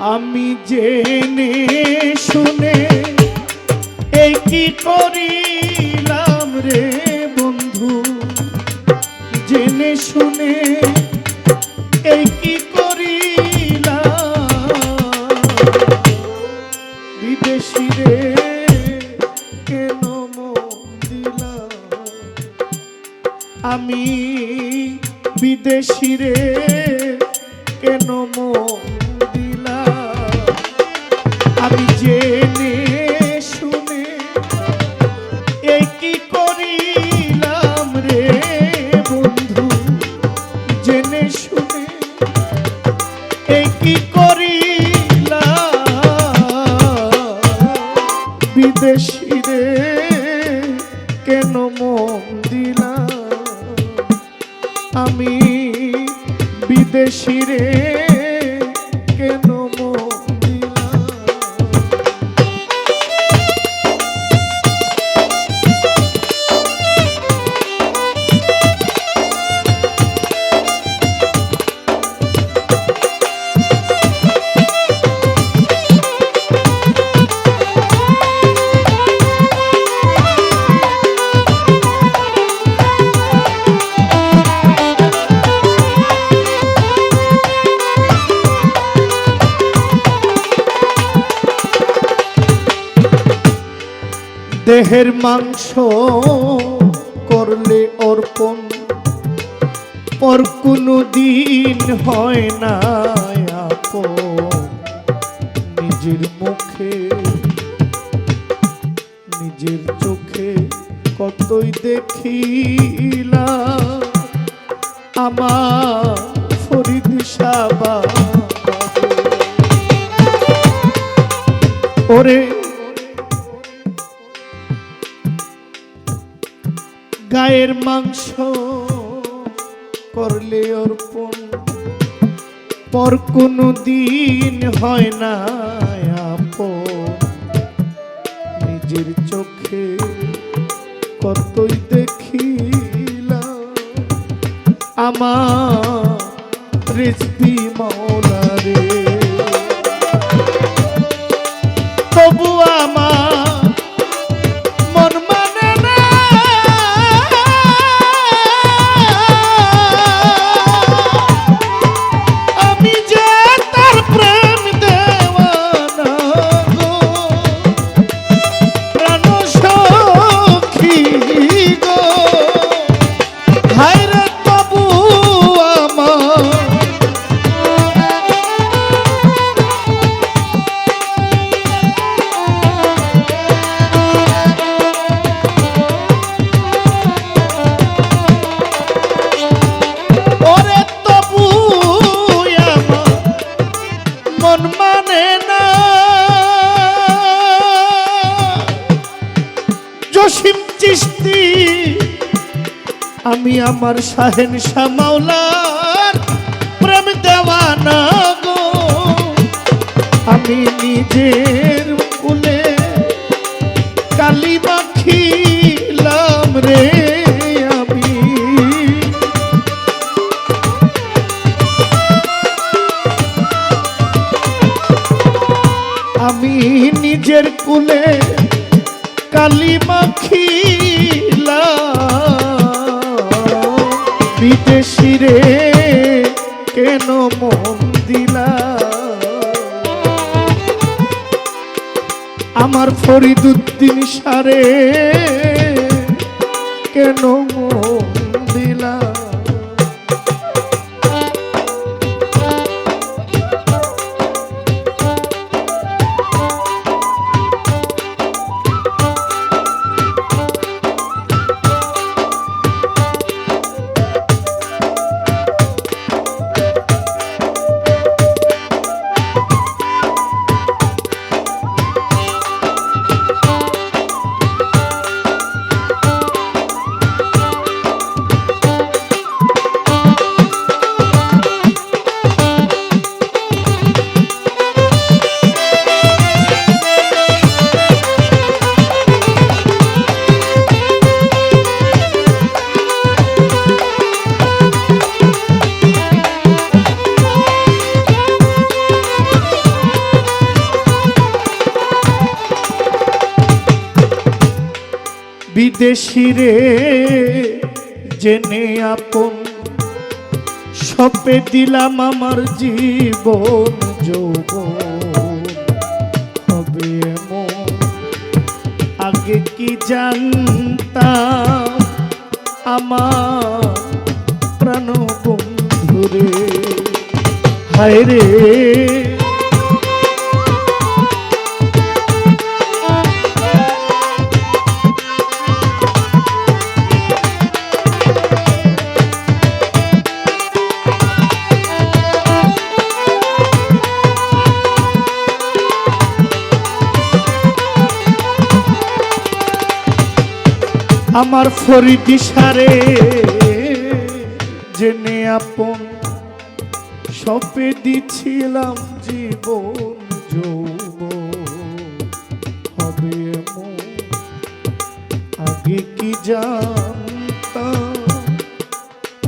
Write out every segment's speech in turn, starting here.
আমি জেনে শুনে এই কি করিলাম রে বন্ধু? জেনে শুনে এই কি করিলাম? বিদেশি রে, কেন আমি বিদেশি রে, কেন মন জেনে শুনে এই কি করিলাম দেহের মাংস করলে অর্পণ। পর কোনো দিন হয় না নিজের মুখে, নিজের চোখে কতই দেখিলা। আমার গায়ের মাংস করলে অর্পণ। পর কোনো দিন হয় না নিজের চোখে কতই দেখিলাম। আমার রেসপি মাওলা রে। আমার শাহেন মাওলার প্রেম দেওয়ানা গো। আমি নিজের কুলে কালি মাখিলাম রে আমি। আমি নিজের কুলে কালি মাখিলা বিদেশি কেন মন দিলা? আমার ফরিদুদ্দিন সারে কেন মন বিদেশি রে, জেনে আপন। সপে দিলাম আমার জীবন যোগ হবে এমন, আগে কি জানতাম আমার প্রাণ বন্ধুরে হায় রে আমার ফরিদি সারে জেনে আপন সপে দিছিলাম জীবন যৌব হবে আগে কি জানতাম?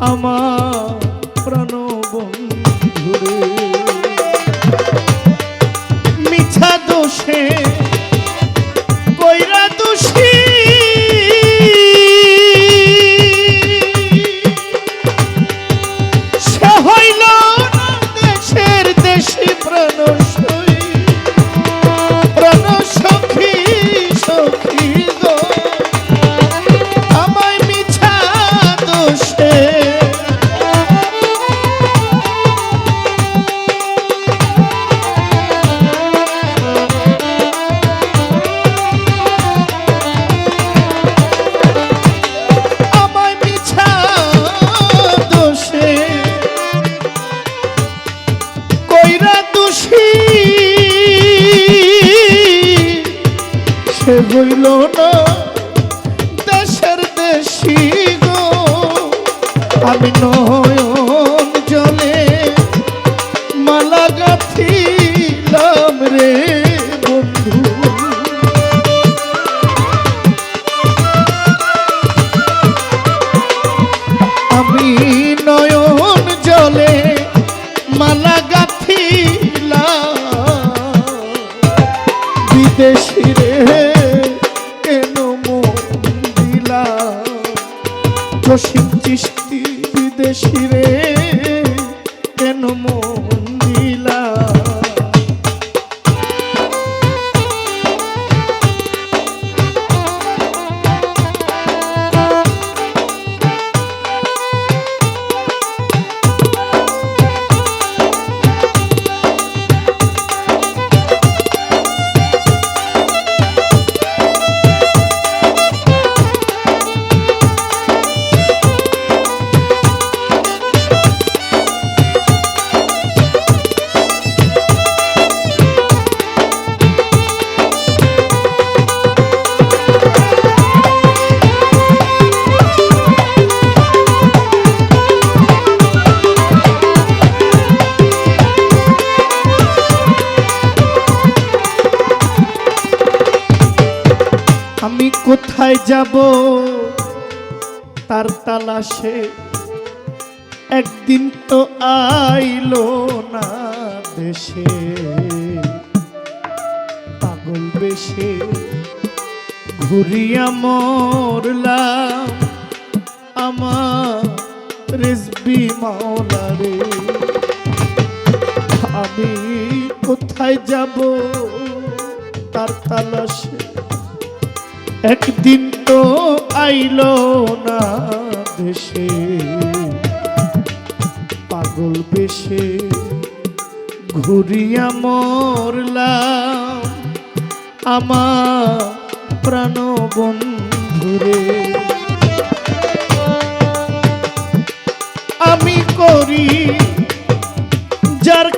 আমার হইল না। বিদেশি কোথায় যাব? তার তালাশে একদিন তো আইলো না দেশে। পাগল বেশে ঘুরিয়া মরলাম আমার রেসবি মাওলারে। আমি কোথায় যাব? তার তালাশে একদিন তো আইলো না দেশে। পাগল বেশে ঘুরিয়া মরলাম আমার প্রাণ বন্ধুরে। আমি করি যার